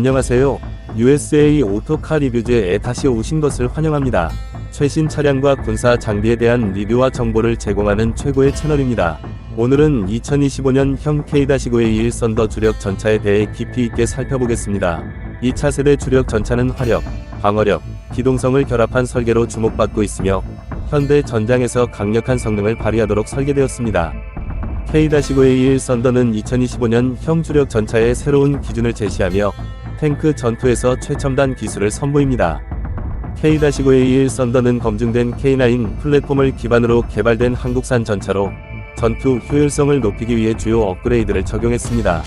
안녕하세요. USA 오토카 리뷰즈에 다시 오신 것을 환영합니다. 최신 차량과 군사 장비에 대한 리뷰와 정보를 제공하는 최고의 채널입니다. 오늘은 2025년형 K-921 썬더 주력 전차에 대해 깊이 있게 살펴보겠습니다. 이 차세대 주력 전차는 화력, 방어력, 기동성을 결합한 설계로 주목받고 있으며 현대 전장에서 강력한 성능을 발휘하도록 설계되었습니다. K-921 썬더는 2025년 형 주력 전차의 새로운 기준을 제시하며 탱크 전투에서 최첨단 기술을 선보입니다. K-921 썬더는 검증된 K9 플랫폼을 기반으로 개발된 한국산 전차로 전투 효율성을 높이기 위해 주요 업그레이드를 적용했습니다.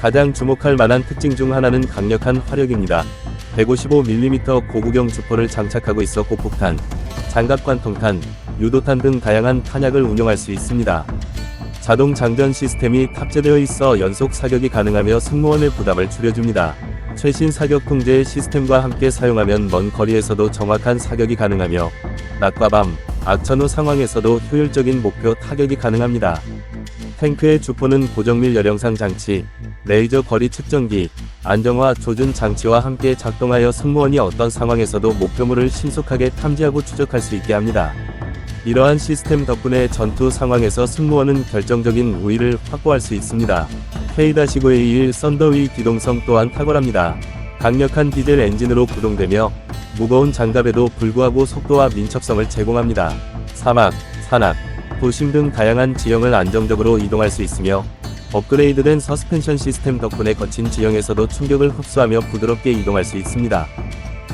가장 주목할 만한 특징 중 하나는 강력한 화력입니다. 155mm 고구경 주포를 장착하고 있어 고폭탄, 장갑관통탄, 유도탄 등 다양한 탄약을 운용할 수 있습니다. 자동 장전 시스템이 탑재되어 있어 연속 사격이 가능하며 승무원의 부담을 줄여줍니다. 최신 사격 통제 시스템과 함께 사용하면 먼 거리에서도 정확한 사격이 가능하며 낮과 밤, 악천 후 상황에서도 효율적인 목표 타격이 가능합니다. 탱크의 주포는 고정밀 열영상 장치, 레이저 거리 측정기, 안정화 조준 장치와 함께 작동하여 승무원이 어떤 상황에서도 목표물을 신속하게 탐지하고 추적할 수 있게 합니다. 이러한 시스템 덕분에 전투 상황에서 승무원은 결정적인 우위를 확보할 수 있습니다. K-921 썬더위 기동성 또한 탁월합니다. 강력한 디젤 엔진으로 구동되며 무거운 장갑에도 불구하고 속도와 민첩성을 제공합니다. 사막, 산악, 도심 등 다양한 지형을 안정적으로 이동할 수 있으며 업그레이드된 서스펜션 시스템 덕분에 거친 지형에서도 충격을 흡수하며 부드럽게 이동할 수 있습니다.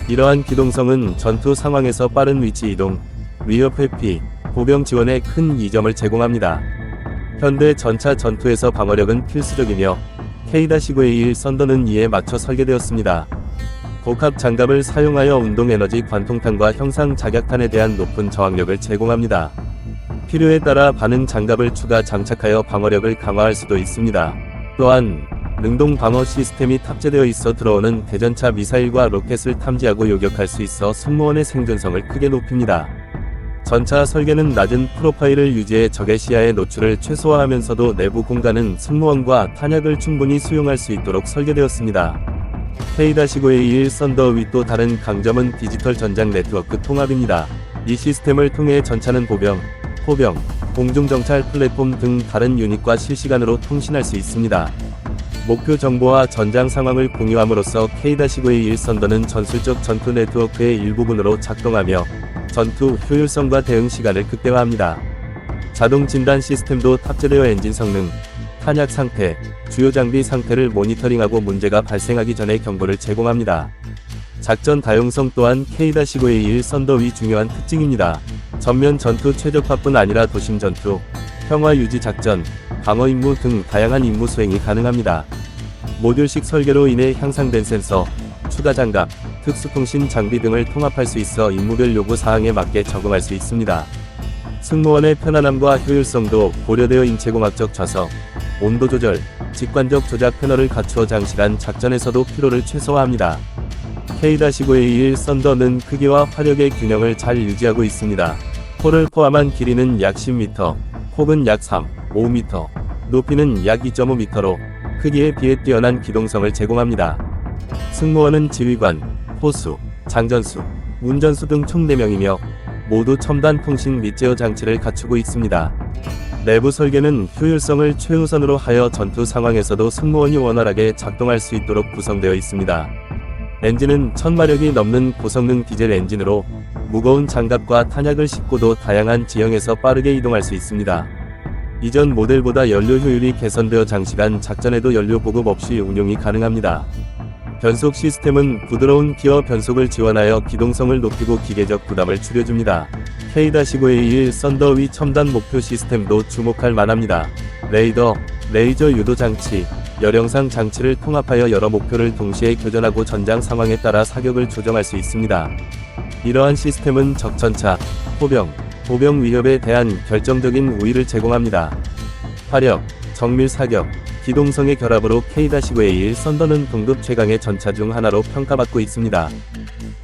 이러한 기동성은 전투 상황에서 빠른 위치 이동, 위협 회피, 보병 지원에 큰 이점을 제공합니다. 현대 전차 전투에서 방어력은 필수적이며 K-921 썬더는 이에 맞춰 설계되었습니다. 복합 장갑을 사용하여 운동 에너지 관통탄과 형상 작약탄에 대한 높은 저항력을 제공합니다. 필요에 따라 반응 장갑을 추가 장착하여 방어력을 강화할 수도 있습니다. 또한 능동 방어 시스템이 탑재되어 있어 들어오는 대전차 미사일과 로켓을 탐지하고 요격할 수 있어 승무원의 생존성을 크게 높입니다. 전차 설계는 낮은 프로파일을 유지해 적의 시야의 노출을 최소화하면서도 내부 공간은 승무원과 탄약을 충분히 수용할 수 있도록 설계되었습니다. K-921 썬더 윗도 다른 강점은 디지털 전장 네트워크 통합입니다. 이 시스템을 통해 전차는 보병, 포병, 공중정찰 플랫폼 등 다른 유닛과 실시간으로 통신할 수 있습니다. 목표 정보와 전장 상황을 공유함으로써 K-921 썬더는 전술적 전투 네트워크의 일부분으로 작동하며 전투 효율성과 대응 시간을 극대화합니다. 자동 진단 시스템도 탑재되어 엔진 성능, 탄약 상태, 주요 장비 상태를 모니터링하고 문제가 발생하기 전에 경고를 제공합니다. 작전 다용성 또한 K-921 썬더위 중요한 특징입니다. 전면 전투 최적화뿐 아니라 도심 전투, 평화 유지 작전, 방어 임무 등 다양한 임무 수행이 가능합니다. 모듈식 설계로 인해 향상된 센서, 추가 장갑, 특수통신 장비 등을 통합할 수 있어 임무별 요구 사항에 맞게 적응할 수 있습니다. 승무원의 편안함과 효율성도 고려되어 인체공학적 좌석, 온도 조절, 직관적 조작 패널을 갖추어 장시간 작전에서도 피로를 최소화합니다. K-921 썬더는 크기와 화력의 균형을 잘 유지하고 있습니다. 홀을 포함한 길이는 약 10m, 폭은 약 3, 5m, 높이는 약 2.5m로 크기에 비해 뛰어난 기동성을 제공합니다. 승무원은 지휘관, 호수, 장전수, 운전수 등 총 4명이며 모두 첨단 통신 및 제어 장치를 갖추고 있습니다. 내부 설계는 효율성을 최우선으로 하여 전투 상황에서도 승무원이 원활하게 작동할 수 있도록 구성되어 있습니다. 엔진은 1000마력이 넘는 고성능 디젤 엔진으로 무거운 장갑과 탄약을 싣고도 다양한 지형에서 빠르게 이동할 수 있습니다. 이전 모델보다 연료 효율이 개선되어 장시간 작전에도 연료 보급 없이 운용이 가능합니다. 변속 시스템은 부드러운 기어 변속을 지원하여 기동성을 높이고 기계적 부담을 줄여줍니다. K-921 썬더위 첨단 목표 시스템도 주목할 만합니다. 레이더, 레이저 유도 장치, 열영상 장치를 통합하여 여러 목표를 동시에 교전하고 전장 상황에 따라 사격을 조정할 수 있습니다. 이러한 시스템은 적전차, 포병, 보병 위협에 대한 결정적인 우위를 제공합니다. 화력, 정밀 사격, 기동성의 결합으로 K-921 썬더는 동급 최강의 전차 중 하나로 평가받고 있습니다.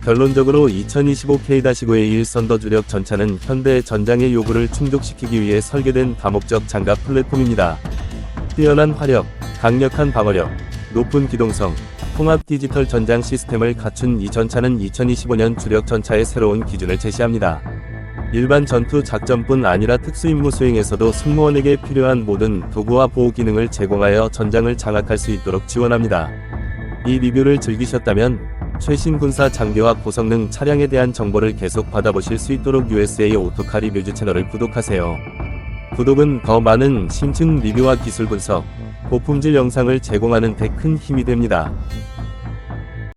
결론적으로 2025 K-921 썬더 주력 전차는 현대 전장의 요구를 충족시키기 위해 설계된 다목적 장갑 플랫폼입니다. 뛰어난 화력, 강력한 방어력, 높은 기동성, 통합 디지털 전장 시스템을 갖춘 이 전차는 2025년 주력 전차의 새로운 기준을 제시합니다. 일반 전투 작전뿐 아니라 특수임무 수행에서도 승무원에게 필요한 모든 도구와 보호 기능을 제공하여 전장을 장악할 수 있도록 지원합니다. 이 리뷰를 즐기셨다면 최신 군사 장비와 고성능 차량에 대한 정보를 계속 받아보실 수 있도록 USA 오토카 리뷰즈 채널을 구독하세요. 구독은 더 많은 심층 리뷰와 기술 분석, 고품질 영상을 제공하는 데 큰 힘이 됩니다.